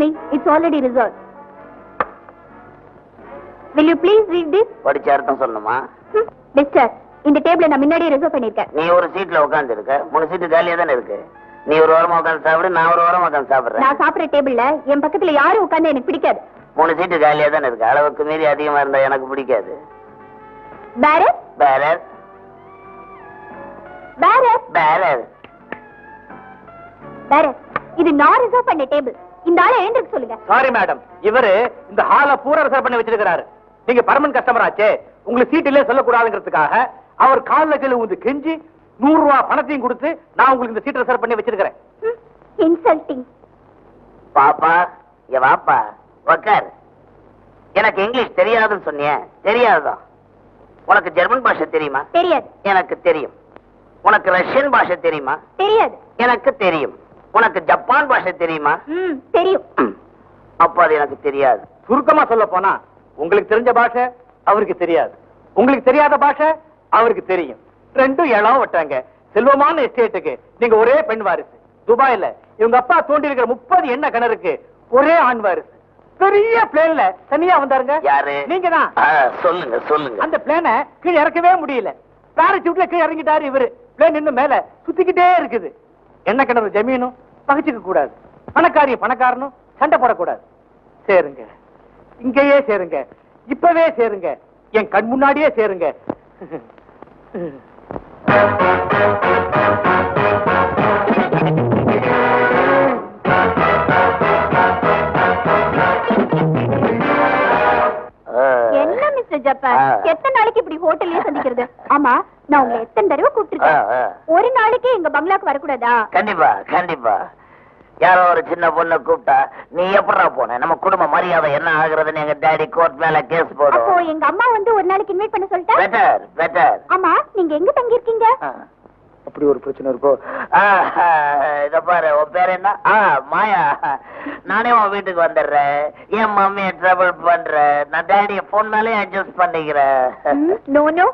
Me it's already reserve will you please read this? படிச்ச அர்த்தம் சொல்லணுமா? மிஸ்டர் இந்த டேபிள நான் முன்னாடியே ரிசர்வ் பண்ணிருக்கேன் நீ ஒரு சீட்ல உட்கார்ந்து இருக்க மூணு சீட்டு காலியா தானே இருக்கு. நீ ஒரு ஓரமா உட்கார்ந்து சாப்பிடு நான் ஒரு ஓரமா உட்கார்ந்து சாப்பிடுறேன். நான் சாப்பிடுற டேபிள்ல என் பக்கத்துல யாரும் உட்கார்ந்து எனக்கு பிடிக்காது. மூணு சீட்டு காலியா தானே இருக்கு. அளவுக்கு மீறி அதிகமா இருந்தா எனக்கு பிடிக்காது. பேரர் பேரர் பேரர் பேரர் பேரர் இது நான் ரிசர்வ் பண்ண டேபிள் இந்த ஆளை எழுந்திருக்க சொல்லுங்க. சாரி மேடம் இவரு இந்த ஹால பூரா ரிசர்வ் பண்ணி வச்சிருக்காரு நீங்க பர்மனன்ட் கஸ்டமர் ஆச்சே. உங்களுக்கு சீட் இல்லே சொல்லக்கூடாதுங்கிறதுக்காக அவர் கால்ல கீழ வந்து கெஞ்சி நூறு ரூபாய் பணத்தையும் கொடுத்து நான் உங்களுக்கு இந்த சீட் ரிசர்வ் பண்ணி வச்சிருக்கிறேன். இன்சல்ட்டிங் பாப்பா இங்க வாப்பா. உக்கார். எனக்கு இங்கிலீஷ் தெரியாதுன்னு சொன்னியே. தெரியாதுதான் உனக்கு ஜெர்மன் பாஷை தெரியுமா? தெரியாது. எனக்கு தெரியும். உனக்கு ரஷ்யன் பாஷை தெரியுமா? தெரியாது. எனக்கு தெரியும். உனக்கு ஜப்பான் பாஷை தெரியுமா? தெரியும். அப்ப அது எனக்கு தெரியாது. சுருக்கமா சொல்ல போனா உங்களுக்கு தெரிஞ்ச பாஷை அவருக்கு தெரியாது. உங்களுக்கு தெரியாத பாஷை அவருக்கு தெரியும். ரெண்டும் இளம் விட்டாங்க செல்வமான எஸ்டேட்டுக்கு நீங்க ஒரே பெண் வாரிசு. துபாயில இவங்க அப்பா தோண்டி இருக்கிற முப்பது எண்ணெய் கிணறுக்கு ஒரே ஆண் வாரிசு. பெரிய பிளேன்ல தனியா வந்தாருங்க. யாரு? நீங்க தான் சொல்லுங்க சொல்லுங்க. அந்த பிளேனை கீழே இறக்கவே முடியல. பாராசூட்ல கீழே இறங்கிட்டாரு இவரு. பிளேன் இன்னும் மேல சுத்திக்கிட்டே இருக்குது. எண்ணெய் கிணறு ஜமீனும். பகிச்சுக்க கூடாது. பணக்காரி பணக்காரனும் சண்டை போடக்கூடாது. சேருங்க. இங்கேயே சேருங்க. இப்பவே சேருங்க. என் கண் முன்னாடியே சேருங்க. என்ன மிஸ்டர் ஜப்பான். எத்தனை நாளைக்கு இப்படி ஹோட்டல்லயே சந்திக்கிறது? ஆமா நான் உங்களை எத்தனை தடவை கூப்பிட்டுருக்கேன். ஒரு நாளைக்கு எங்க பங்களாக்கு வரக்கூடாதா? கண்டிப்பா கண்டிப்பா. யாரோ ஒரு சின்ன பொண்ணு கூப்பிட்டா நீ எப்படா போன? நம்ம குடும்ப மரியாதை என்ன ஆகுறதுன்னு எங்க டாடி கோர்ட் மேல கேஸ் அப்போ போடும் எங்க அம்மா வந்து ஒரு நாளைக்கு இன்வைட் பண்ண சொல்லிட்டா? பெட்டர் பெட்டர் ஆமா நீங்க எங்க தங்கி இருக்கீங்க அப்படி ஒரு பிரச்சனை இருக்கோ. இத பாரு உன் பேர் என்ன? ஆ மாயா. நானே உன் வீட்டுக்கு வந்துடுறேன். என் மம்மியை ட்ரபிள் பண்றேன் நான் டாடிய போன் மேலே அட்ஜஸ்ட் பண்ணிக்கிறேன். நோ நோ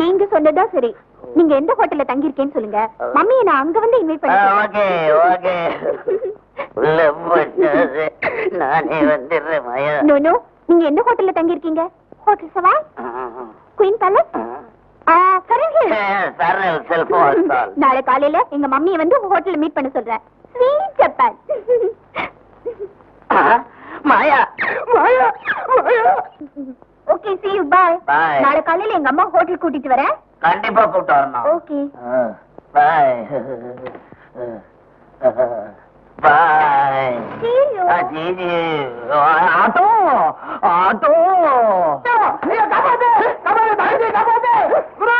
நீங்க சொன்னதா சரி. நீங்க எந்த ஹோட்டல்ல தங்கி இருக்கேன்னு சொல்லுங்க. மம்மியை நான் அங்க வந்து இன்வைட் ஓகே ஓகே. உள்ள போச்சு நானே வந்துடுறேன் மாயா. நோ நோ நீங்க எந்த ஹோட்டல்ல தங்கி இருக்கீங்க ஹோட்டல் சவாய் குயின் பேலஸ் நாளை காலையில எங்க மம்மியை வந்து ஹோட்டல்ல மீட் பண்ண சொல்றேன். Sweet Japan Maya Maya Maya. Okay see you bye Bye. நாளை காலையில எங்க அம்மா ஹோட்டல் கூட்டிட்டு வரேன் கண்டிப்பா கூப்பிட்டு வரணும் okay bye bye see you ஜிஜி ஆட்டோ ஆட்டோ ஐயோ, காப்பாத்து! காப்பாத்து! தாயி, காப்பாத்து! குரு!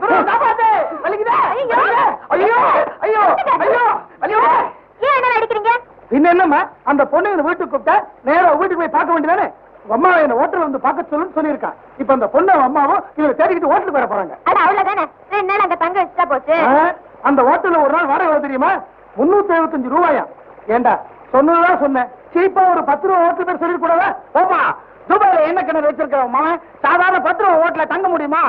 குரு, காப்பாத்து! வலிக்குதா? ஐயோ! ஐயோ! ஐயோ! ஐயோ! ஐயோ! ஏன் என்ன நடிக்கிறீங்க பின்ன என்னம்மா அந்த பொண்ணு வீட்டுக்கு கூப்பிட்டா நேரா வீட்டுக்கு போய் பார்க்க வேண்டியதானே அம்மா என்ன ஹோட்டல் வந்து பார்க்க சொல்லுன்னு சொல்லியிருக்கான் இப்ப அந்த பொண்ணு அம்மாவும் இவரை தேடிக்கிட்டு ஹோட்டலுக்கு வர போறாங்க. அட அவ்வளவுதானே? ரெண்டு நாள் அங்க தங்க வச்சுட்டா போச்சு? அந்த ஹோட்டல்ல ஒரு நாள் வாடகை எவ்வளவு தெரியுமா? முன்னூத்தி எழுபத்தஞ்சு ரூபாயா? ஏண்டா சொன்னதுதான் சொன்னேன். சீப்பா ஒரு பத்து ரூபா ஹோட்டல் பேர் சொல்லி கூடாதா? போமா துபாயில என்ன கிணறு வச்சிருக்க மகன் சாதாரண பத்து ரூபா ஹோட்டல்ல தங்க முடியுமா.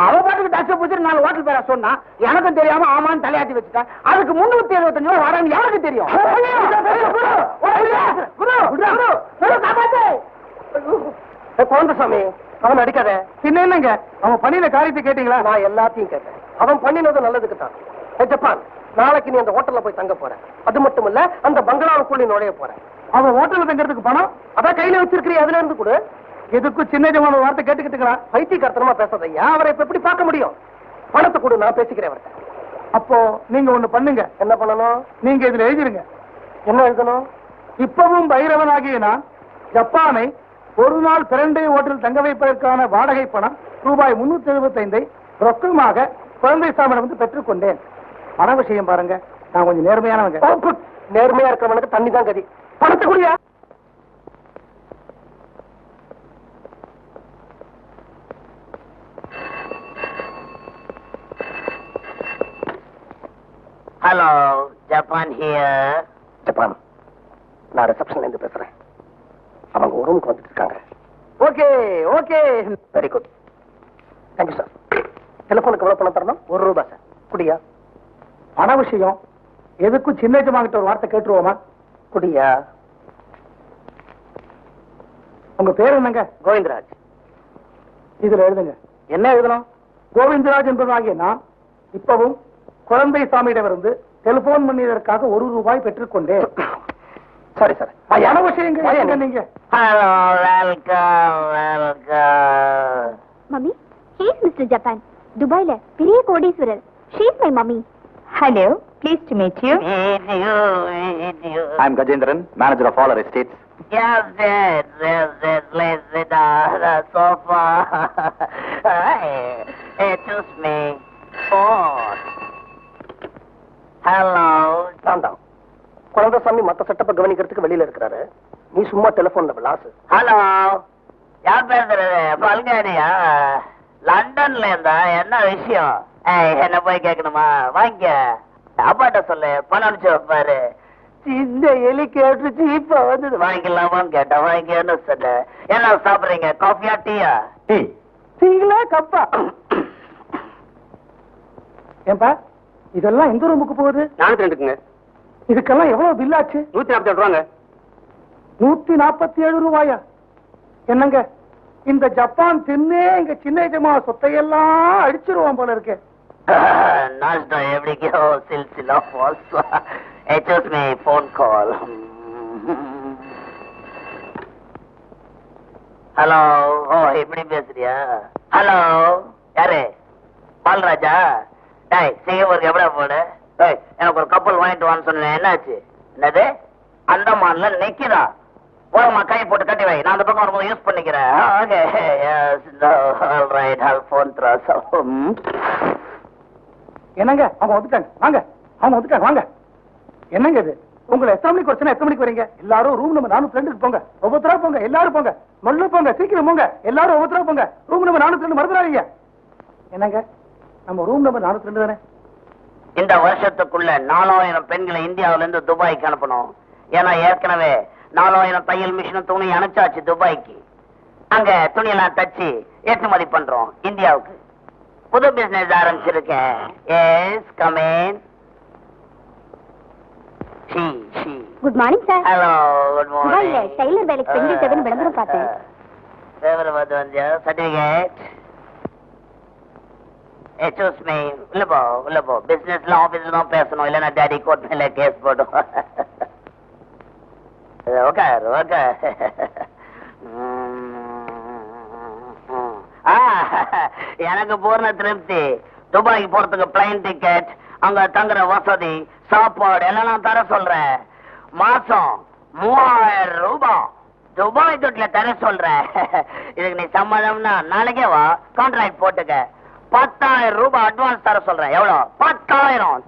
அவ பாட்டுக்கு டச்ச பூச்சி நாலு ஹோட்டல் பேரை சொன்னா எனக்கும் தெரியாம ஆமான்னு தலையாட்டி வச்சுட்டேன் அதுக்கு முன்னூத்தி எழுபத்தஞ்சு ரூபா வாடகை எனக்கு தெரியும். குழந்தை சாமி அவன் அடிக்காத பின்ன என்னங்க அவன் பண்ணின காரியத்தை கேட்டீங்களா நான் எல்லாத்தையும் கேட்டேன் அவன் பண்ணினது நல்லதுக்கு தான் ஜப்பான் நாளைக்கு நீ அந்த ஹோட்டல்ல போய் தங்க போற. அது மட்டும் இல்ல அந்த பங்களாவுக்குள்ள நுழைய போற. அவன் ஹோட்டல்ல தங்கறதுக்கு பணம்? அதான் கையில வச்சிருக்கிறிய அதுல இருந்து கொடு. எதுக்கும் சின்ன ஜமான வார்த்தை கேட்டுக்கிட்டுக்கிறான் பைத்தியக்காரத்தனமா பேசாதய்யா அவரை இப்ப எப்படி பார்க்க முடியும்? பணத்தை கொடு நான் பேசிக்கிறேன் அவர்கிட்ட. அப்போ நீங்க ஒண்ணு பண்ணுங்க. என்ன பண்ணணும்? நீங்க இதுல எழுதிருங்க. என்ன எழுதணும்? இப்பவும் பைரவனாகிய நான் ஜப்பானை ஒரு நாள் பிரண்டை ஹோட்டல் தங்க வைப்பதற்கான வாடகை பணம் ரூபாய் முன்னூத்தி எழுபத்தைந்தை ரொக்கமாக குழந்தை சாமனை வந்து பெற்றுக்கொண்டேன். பண விஷயம் பாருங்க. நான் கொஞ்சம் நேர்மையானவங்க. நேர்மையா இருக்கிறவனுக்கு தண்ணி தான் கதி. பணத்தை குடியா? Hello Japan here Japan. நான் ரிசப்ஷன்ல இருந்து பேசுறேன். அவங்க ஒரு ரூமுக்கு வந்துட்டு இருக்காங்க. Okay okay. Very good thank you sir டெலிஃபோனுக்கு எவ்வளவு பணம் தரணும்? ஒரு ரூபாய் சார் குடியா? பண விஷயம். எதுக்கும் சின்ன ஜமாங்கிட்ட ஒரு வார்த்தை கேட்டுருவோமா? குடியா. உங்க பேர் என்னங்க? கோவிந்தராஜ். இதுல எழுதுங்க. என்ன எழுதணும்? கோவிந்தராஜ் என்பதாகிய நான் இப்பவும் குழந்தை சாமியிடமிருந்து டெலிபோன் பண்ணியதற்காக ஒரு ரூபாய் பெற்றுக்கொண்டேன் சாரி சார் அனவசியங்க எழுதுங்க நீங்க? Hello welcome welcome mummy she's mister Japan துபாய்ல பெரிய கோடீஸ்வரர். She's my mummy hello please to meet you Meet you, meet you. I'm Gajendran, manager of all our estates. Yes, yes, yes, yes. Please sit on the sofa. hey, hey, choose me. Phone. Hello. நான் தான் குழந்தைசாமி மத்த செட்டப்ப கவனிக்கிறதுக்கு வெளியில இருக்கிறாரு நீ சும்மா டெலிபோன்ல விளாசு hello யார் பேசுறது பல்காரியா லண்டன்ல இருந்தா என்ன விஷயம் என்ன போய் கேட்கணுமா வாங்க. அப்பாட்ட சொல்லு. பணம் அனுப்பிச்சு வைப்பாரு சின்ன எலி கேட்டுச்சு இப்ப வந்தது. வாங்கிக்கலாமான்னு கேட்டேன். வாங்கிக்கன்னு சொன்ன என்ன சாப்பிடுறீங்க? காஃபியா டீயா டீங்களா கப்பா? ஏன்பா இதெல்லாம் எந்த ரூமுக்கு போகுது? நானூத்தி ரெண்டுக்குங்க. இதுக்கெல்லாம் எவ்வளவு பில் ஆச்சு? நூத்தி நாற்பத்தி ஏழு ரூபாங்க. நூத்தி நாற்பத்தி ஏழு ரூபாயா? என்னங்க இந்த ஜப்பான் தின்னே எங்க சின்ன சொத்தையெல்லாம் அடிச்சிருவான் போல nudged her every girl silsila also. It was hello ஓ எப்படி பேசுறியா? ஹலோ யாரு? பால்ராஜா? டேய் சிங்கப்பூருக்கு எப்படா போன டேய் எனக்கு ஒரு கப்பல் வாங்கிட்டு வந்து சொன்னேன். என்னாச்சு? என்னது? அந்தமான்ல நிக்கிதா? போதுமா கை போட்டு கட்டி வை. நான் அந்த பக்கம் வரும்போது யூஸ் பண்ணிக்கிறேன். Okay yes all right all phone த்ராஸ் என்னங்க? அவங்க வந்துட்டாங்க வாங்க. அவங்க வந்துட்டாங்க வாங்க. என்னங்க இது? உங்களை எத்தனை மணிக்கு வச்சுனா எத்தனை மணிக்கு வரீங்க? எல்லாரும் ரூம் நம்பர் நானூத்தி ரெண்டுக்கு போங்க. ஒவ்வொருத்தரா போங்க. எல்லாரும் போங்க. மொல்ல போங்க. சீக்கிரம் போங்க. எல்லாரும் ஒவ்வொருத்தரா போங்க. ரூம் நம்பர் நானூத்தி ரெண்டு மறந்துடாதீங்க. என்னங்க? நம்ம ரூம் நம்பர் நானூத்தி ரெண்டு தானே? இந்த வருஷத்துக்குள்ள நாலாயிரம் பெண்களை இந்தியாவில இருந்து துபாய்க்கு அனுப்பணும். ஏன்னா ஏற்கனவே நாலாயிரம் தையல் மிஷினும் துணி அனுப்பிச்சாச்சு துபாய்க்கு. அங்க துணியெல்லாம் தச்சு ஏற்றுமதி பண்றோம் இந்தியாவுக்கு. புது பிசினஸ் ஆரம்பிச்சிருக்கேன் yes come on good morning sir hello good morning tailor வேலைக்கு பெண்கள் தேவைன்னு விளம்பரம் பார்த்தேன். விளம்பரம் பார்த்து வந்தியா? சர்டிபிகேட் எக்ஸ்கூஸ் மீ உள்ள போ உள்ள போ. பிசினஸ்ல ஆபீஸ்ல தான் பேசணும். இல்லைன்னா டாடி கோர்ட் மேல கேஸ் போடும். எனக்கு பூர்ண திருப்தி. துபாய்க்கு போறதுக்கு பிளைன் டிக்கெட் அங்க தங்குற வசதி சாப்பாடு எல்லாம் நான் தர சொல்றேன். மாசம் மூவாயிரம் ரூபாய். துபாய் தொட்டில தர சொல்றேன். இதுக்கு நீ சம்மதம்னா நாளைக்கே வா. கான்ட்ராக்ட் போட்டுக்க. பத்தாயிரம் ரூபாய் அட்வான்ஸ் தர சொல்றேன். எவ்வளவு? பத்தாயிரம்.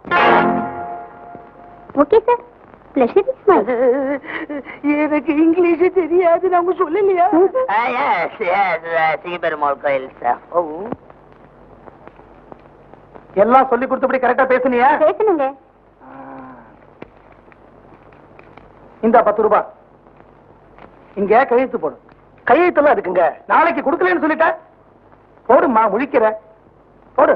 Okay sir pleasure is my எனக்கு இங்கிலீஷ் தெரியாது நம்ம சொல்லலையா? எஸ் எஸ் சிங்கப்பெருமாள் கோயில் சார் எல்லாம் சொல்லி கொடுத்தபடி கரெக்டா பேசுனியா? பேசணுங்க. இந்த பத்து ரூபாய் இங்க கையெழுத்து போடு. கையெழுத்தெல்லாம் இருக்குங்க. நாளைக்கு கொடுக்கலன்னு சொல்லிட்ட? போடுமா முழிக்கிற. போடு.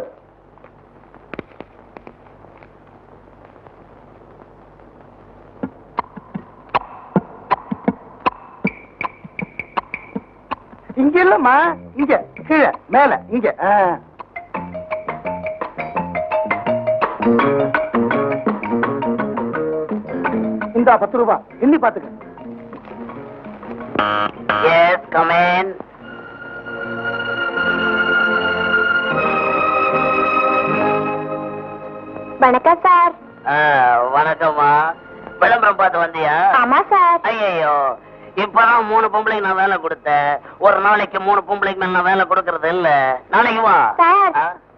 இங்க இல்லம்மா இங்க கீழே மேல இங்க. இந்தா பத்து ரூபாய் எண்ணி பாத்துக்க. வணக்கம் சார். வணக்கம்மா. விளம்பரம் பார்த்து வந்தியா? ஆமா சார். ஐயோ இப்பதான் மூணு பொம்பளைக்கு நான் வேலை கொடுத்தேன். ஒரு நாளைக்கு மூணு பொம்பளைக்கு மேல நான் வேலை கொடுக்கறது இல்ல. நாளைக்கு வா?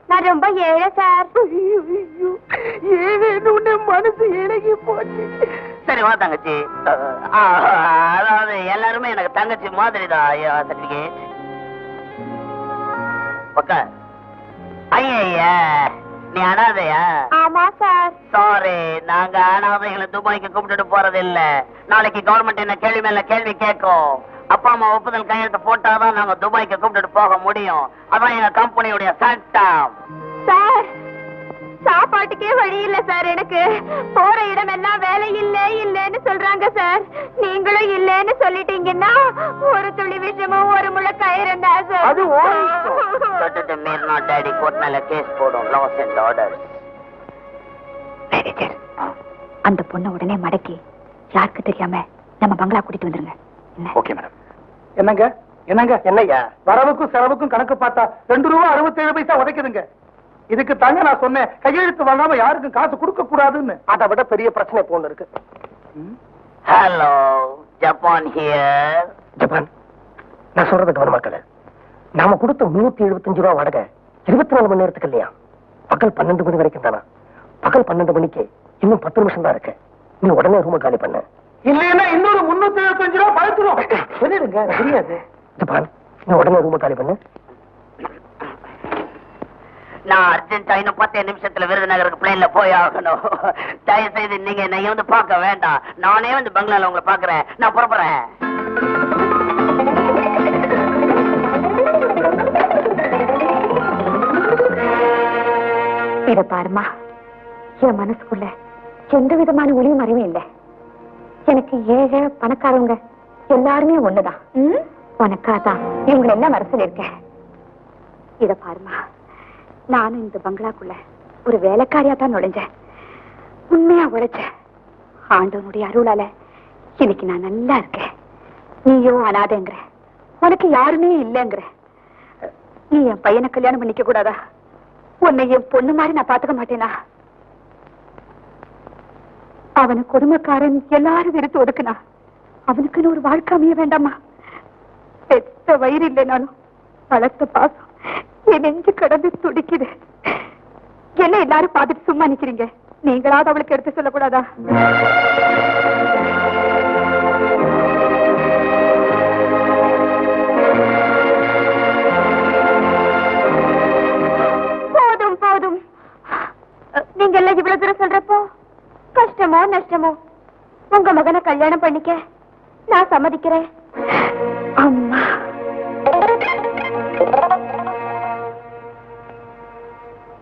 நான் ரொம்ப ஏழை சார். மனசு இறங்கி போச்சு. சரி வா தங்கச்சி. ஆ, அதாவது எல்லாருமே எனக்கு தங்கச்சி மாதிரி தான் ஐயா சர்டிபிகேட் பக்கா ஐயா நீ அனாதையா? ஆமா சார். சாரி நாங்க அனாதைகளை துபாய்க்கு கூப்பிட்டுட்டு போறது இல்ல நாளைக்கு கவர்மெண்ட் என்ன கேள்வி மேல கேள்வி கேட்கும். அப்பா அம்மா ஒப்புதல் கையெழுத்து போட்டாதான் நாங்க துபாய்க்கு கூப்பிட்டுட்டு போக முடியும். அதான் எங்க கம்பெனியுடைய சட்டம். சார் சாப்பாட்டுக்கே வழி இல்ல சார் எனக்கு. போற இடம் எல்லாம் வேலை இல்ல இல்லன்னு சொல்றாங்க சார். நீங்களும் சொல்லிட்டீங்கன்னா ஒரு துளி விஷமும் ஒரு முளை கயிறுண்டா சார். அது. தொட்டுட்டு மீறினா டேடி கோர்ட் மேல கேஸ் போடும். லாஸ் அண்ட் ஆர்டர்ஸ் மேனேஜர் அந்த பொண்ணை உடனே மடக்கி யாருக்கு தெரியாம நம்ம பங்களா கூட்டிட்டு வந்துருங்க. ஓகே மேடம் என்னங்க? என்னங்க? என்னய்யா? வரவுக்கும் செலவுக்கும் கணக்கு பார்த்தா ரெண்டு ரூபா அறுபத்தேழு பைசா உதைக்குதுங்க. இதுக்கு தாங்க நான் சொன்னேன். கையெழுத்து வாங்காம யாருக்கும் காசு கொடுக்க கூடாதுன்னு. அதை விட பெரிய பிரச்சனை ஒண்ணு இருக்கு. ஹலோ ஜப்பான் ஹியர் ஜப்பான் நான் சொல்றது கவனமாக்கல. நாம கொடுத்த முன்னூத்தி எழுபத்தஞ்சு ரூபா வாடகை இருபத்தி நாலு மணி நேரத்துக்கு இல்லையா? பகல் பன்னெண்டு மணி வரைக்கும் தானா? பகல் பன்னெண்டு மணிக்கு இன்னும் பத்து நிமிஷம் தான் இருக்கு. நீ உடனே ரூம காலி பண்ண. இல்லைன்னா இன்னொரு முன்னூத்தி எழுபத்தஞ்சு ரூபா பழுத்துரும். சொல்லிடுங்க எனக்கு தெரியாது. ஜப்பான் நீ உடனே ரூம காலி பண்ணு. நான் அர்ஜென்டா இன்னும் பத்து நிமிஷத்துல விருதுநகருக்கு பிளேன்ல போய் ஆகணும். தயவு செய்து நீங்க என்னை வந்து பார்க்க வேண்டாம். நானே வந்து பங்களால உங்களை பாக்குறேன் நான் புறப்படுறேன். இத பாருமா என் மனசுக்குள்ள எந்த விதமான ஒளிவு மறைவும் இல்லை. எனக்கு ஏழை பணக்காரவங்க எல்லாருமே ஒண்ணுதான். உனக்காதான் இவங்களை எல்லாம் வர சொல்லியிருக்கேன் இத பாருமா நானும் இந்த பங்களாக்குள்ள ஒரு வேலைக்காரியா தான் நுழைஞ்சேன். உண்மையா உழைச்சேன். ஆண்டவனுடைய அருளால இன்னைக்கு நான் நல்லா இருக்கேன். நீயோ அனாதைங்கிற. உனக்கு யாருமே இல்லைங்கிற. நீ என் பையனை கல்யாணம் பண்ணிக்க கூடாதா? உன்னை என் பொண்ணு மாதிரி நான் பாத்துக்க மாட்டேனா? அவனை கொடுமைக்காரன் எல்லாரும் வெறுத்து ஒதுக்குனா? அவனுக்குன்னு ஒரு வாழ்க்கை அமைய வேண்டாமா? பெத்த வயிறு இல்லை நானும். வளர்த்த பாசம். என் நெஞ்சு கடந்து துடிக்குது. என்ன எல்லாரும் பார்த்துட்டு சும்மா நிக்கிறீங்க. நீங்களாவது அவளுக்கு எடுத்து சொல்லக்கூடாதா? போதும் போதும். நீங்க எல்லாம் இவ்வளவு தூரம் சொல்றப்போ கஷ்டமோ நஷ்டமோ? உங்க மகனை கல்யாணம் பண்ணிக்க நான் சம்மதிக்கிறேன்.